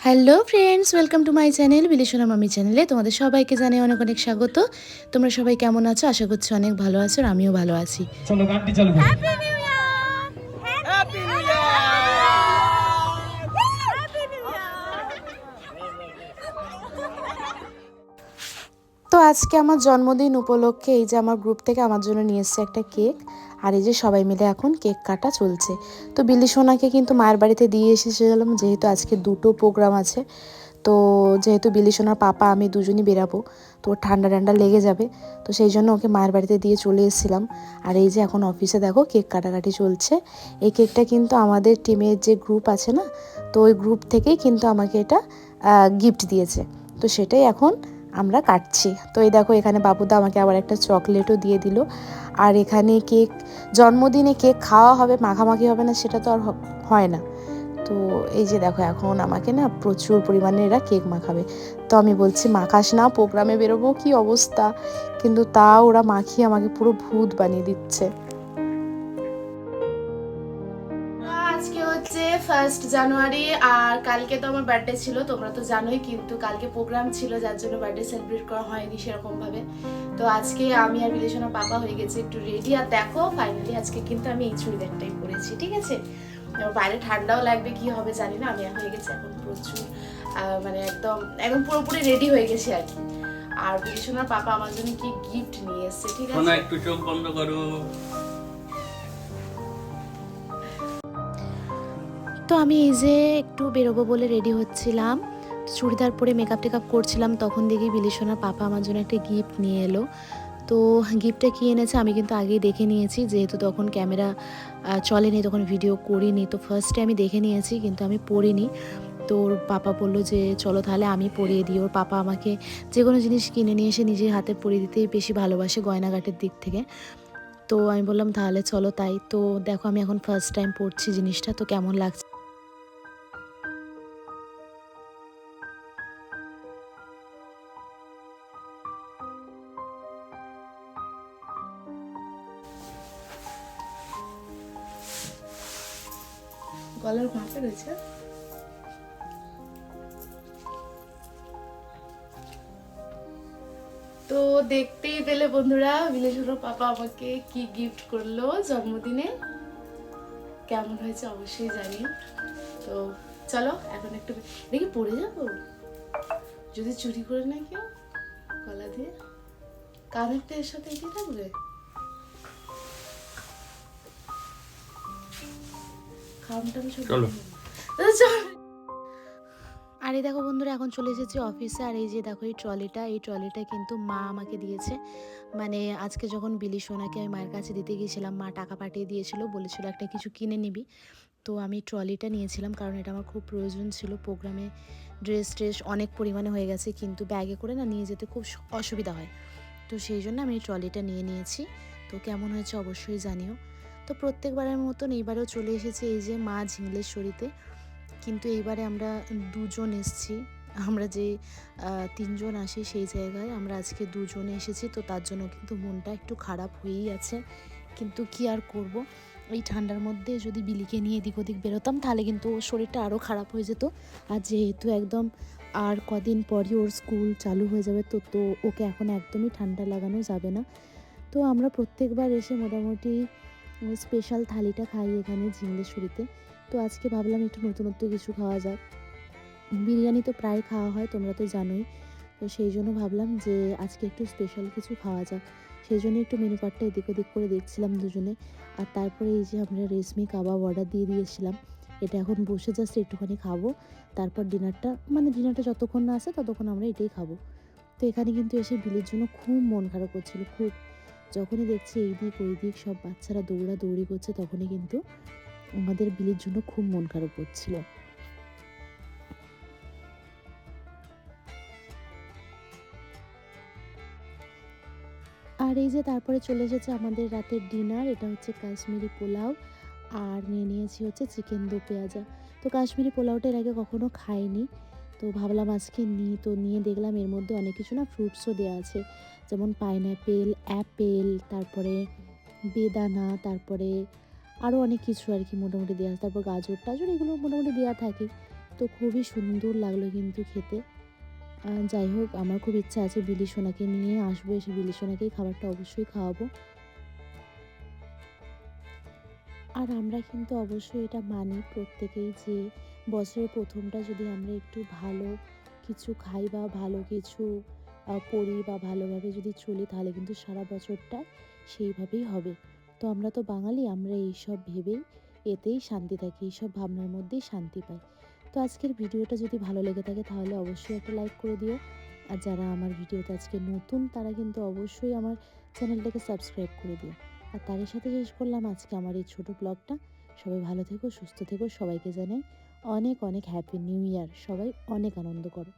Hello friends welcome to my channel বিলিশনা মামি চ্যানেলে তোমাদের সবাইকে জানে অনেক অনেক স্বাগত। তোমরা সবাই কেমন আছো? আশা করছি অনেক ভালো আছো আর আমিও ভালো আছি। চলো গানটি চালু আজকে আমার জন্মদিন উপলক্ষে এই যে আমার গ্রুপ থেকে আমার জন্য নিয়ে এসছে একটা কেক আর এই যে সবাই মিলে এখন কেক কাটা চলছে। তো বিলি সোনাকে কিন্তু মায়ের বাড়িতে দিয়ে এসেছিলাম, যেহেতু আজকে দুটো প্রোগ্রাম আছে। তো যেহেতু বিলি সোনার পাপা, আমি দুজনই বেরাবো, তো ঠান্ডা ঠান্ডা লেগে যাবে। তো সেই জন্য ওকে মায়ের বাড়িতে দিয়ে চলে এসেছিলাম। আর এই যে এখন অফিসে দেখো কেক কাটাকাটি চলছে। এই কেকটা কিন্তু আমাদের টিমের যে গ্রুপ আছে না, তো ওই গ্রুপ থেকেই কিন্তু আমাকে এটা গিফট দিয়েছে। তো সেটাই এখন আমরা কাটছি। তো এই দেখো এখানে বাবুদা আমাকে আবার একটা চকলেটও দিয়ে দিল। আর এখানে কেক, জন্মদিনে কেক খাওয়া হবে, মাখামাখি হবে না, সেটা তো আর হয় না। তো এই যে দেখো এখন আমাকে না প্রচুর পরিমাণে এরা কেক মাখাবে। তো আমি বলছি, মাখাস না, প্রোগ্রামে বেরোবো, কি অবস্থা? কিন্তু তা ওরা মাখিয়ে আমাকে পুরো ভূত বানিয়ে দিচ্ছে। ফার্স্ট জানুয়ারি আর কালকে তো আমার বার্থডে ছিল, তোমরা তো জানোই কিন্তু কালকে প্রোগ্রাম ছিল, যার জন্য বার্থডে সেলিব্রেট করা হয়নি সেরকম ভাবে তো আজকে আমি আর বিলেশনা পাপা হয়ে গেছে একটু রেডি আর দেখো ফাইনালি আজকে কিন্তু আমি এই চুড়িদারটাই পরেছি, ঠিক আছে? বাইরে ঠান্ডাও লাগবে, কি হবে জানি না, আমি হয়ে গেছি এখন প্রচুর মানে একদম একদম পুরোপুরি রেডি হয়ে গেছি আর কি। আর বিলেশনার পাপা আমার জন্য কি গিফট নিয়ে এসেছে, ঠিক আছে? একটু চোখ বন্ধ করো। তো আমি এই যে একটু বেরোবো বলে রেডি হচ্ছিলাম। চুড়িদার পরে মেকআপ টেকআপ করছিলাম, তখন দেখি বিলিশনার পাপা আমার জন্য একটা গিফট নিয়ে এলো। তো গিফটটা কী এনেছে আমি কিন্তু আগেই দেখে নিয়েছি, যেহেতু তখন ক্যামেরা চলেনি, তখন ভিডিও করিনি। তো ফার্স্টে আমি দেখে নিয়েছি, কিন্তু আমি পড়িনি তো ওর পাপা বলল যে, চলো তাহলে আমি পরিয়ে দিই। ওর পাপা আমাকে যে কোনো জিনিস কিনে নিয়ে এসে নিজের হাতে পরিয়ে দিতেই বেশি ভালোবাসে গয়নাঘাটের দিক থেকে। তো আমি বললাম, তাহলে চলো তাই। তো দেখো আমি এখন ফার্স্ট টাইম পড়ছি জিনিসটা, তো কেমন লাগছে? গলার ভাঁচা রয়েছে। তো দেখতেই পেলে বন্ধুরা বিলেশুর পাপা আমাকে কি গিফট করল জন্মদিনে? কেমন হয়েছে অবশ্যই জানি। তো চলো, এখন একটু দেখি পড়ে যাব? যদি চুরি করে না কেউ গলা দিয়ে? কানেরটা এর সাথে এগিয়ে থাকবে? চলো। আর এই দেখো বন্ধুরা এখন চলে এসেছি অফিসে আর এই যে দেখো এই ট্রলিটা এই ট্রলিটা কিন্তু মা আমাকে দিয়েছে। মানে আজকে যখন বিলি সোনাকে আমি মায়ের কাছে দিতে গিয়েছিলাম মা টাকা পাঠিয়ে দিয়েছিল বলেছিল একটা কিছু কিনে নিবি। তো আমি ট্রলিটা নিয়েছিলাম কারণ এটা আমার খুব প্রয়োজন ছিল। প্রোগ্রামে ড্রেস ট্রেস অনেক পরিমাণে হয়ে গেছে কিন্তু ব্যাগে করে না নিয়ে যেতে খুব অসুবিধা হয়। তো সেই জন্য আমি এই ট্রলিটা নিয়ে নিয়েছি। তো কেমন হয়েছে অবশ্যই জানিও। তো প্রত্যেকবারের মতন এইবারেও চলে এসেছে এই যে মা ঝিংলেশ্বরীতে কিন্তু এইবারে আমরা দুজন এসেছি। আমরা যে তিনজন আসি সেই জায়গায় আমরা আজকে দুজনে এসেছি। তো তার জন্য কিন্তু মনটা একটু খারাপ হয়েই আছে। কিন্তু কি আর করব? এই ঠান্ডার মধ্যে যদি বিলিকে নিয়ে এদিক ওদিক বেরোতাম তাহলে কিন্তু ওর শরীরটা আরও খারাপ হয়ে যেত। আর যেহেতু একদম আর কদিন পরই ওর স্কুল চালু হয়ে যাবে তো তো ওকে এখন একদমই ঠান্ডা লাগানো যাবে না। তো আমরা প্রত্যেকবার এসে মোটামুটি স্পেশাল থালিটা খাই এখানে ঝিংলেশ্বরীতে তো আজকে ভাবলাম একটু নতুনত্ব কিছু খাওয়া যাক। বিরিয়ানি তো প্রায় খাওয়া হয়, তোমরা তো জানোই। তো সেই জন্য ভাবলাম যে আজকে একটু স্পেশাল কিছু খাওয়া যাক। সেই জন্য একটু মেনু কার্ডটা এদিক ওদিক করে দেখছিলাম দুজনে। আর তারপরে এই যে আমরা রেশমি কাবাব অর্ডার দিয়ে দিয়েছিলাম, এটা এখন বসে জাস্ট একটুখানি খাব। তারপর ডিনারটা মানে ডিনারটা যতক্ষণ না আসে ততক্ষণ আমরা এটাই খাব। তো এখানে কিন্তু এসে বিলির জন্য খুব মন খারাপ করছিল, খুব। যখনই দেখছি এই দিক, ওই দিক সব বাচ্চারা দৌড়া দৌড়ি করছে, তখনই কিন্তু আমাদের বিলির জন্য খুব মন খারাপ করছিল। আর এই যে তারপরে চলে এসেছে আমাদের রাতের ডিনার, এটা হচ্ছে কাশ্মীরি পোলাও, আর নিয়ে নিয়েছি হচ্ছে চিকেন দো পেঁয়াজা। তো কাশ্মীরি পোলাওটা এর আগে কখনো খাইনি, তো ভাবলাম আজকে নিই তো নিয়ে দেখলাম এর মধ্যে অনেক কিছু না ফ্রুটসও দেওয়া আছে। যেমন পাইনঅ্যাপেল অ্যাপেল তারপরে বেদানা, তারপরে আরও অনেক কিছু আর কি মোটামুটি দেওয়া আছে। তারপর গাজর টাজর এগুলো মোটামুটি দেওয়া থাকে। তো খুবই সুন্দর লাগল কিন্তু খেতে। যাই হোক, আমার খুব ইচ্ছা আছে বিলি সোনাকে নিয়ে আসব, এসে বিলি সোনাকেই খাবারটা অবশ্যই খাওয়াবো। আর আমরা কিন্তু অবশ্যই এটা মানি প্রত্যেকেই যে বছরের প্রথমটা যদি আমরা একটু ভালো কিছু খাই বা ভালো কিছু পড়ি বা ভালোভাবে যদি চলি তাহলে কিন্তু সারা বছরটা সেইভাবেই হবে। তো আমরা তো বাঙালি, আমরা এইসব ভেবেই এতেই শান্তি থাকি, এইসব ভাবনার মধ্যেই শান্তি পাই। তো আজকের ভিডিওটা যদি ভালো লেগে থাকে তাহলে অবশ্যই একটা লাইক করে দিও। আর যারা আমার ভিডিওতে আজকে নতুন তারা কিন্তু অবশ্যই আমার চ্যানেলটাকে সাবস্ক্রাইব করে দিও। আর তারই সাথে শেষ করলাম আজকে আমার এই ছোট ব্লগটা। সবাই ভালো থেকো, সুস্থ থেকো, সবাইকে জানাই অনেক অনেক হ্যাপি নিউ ইয়ার সবাই অনেক আনন্দ করো।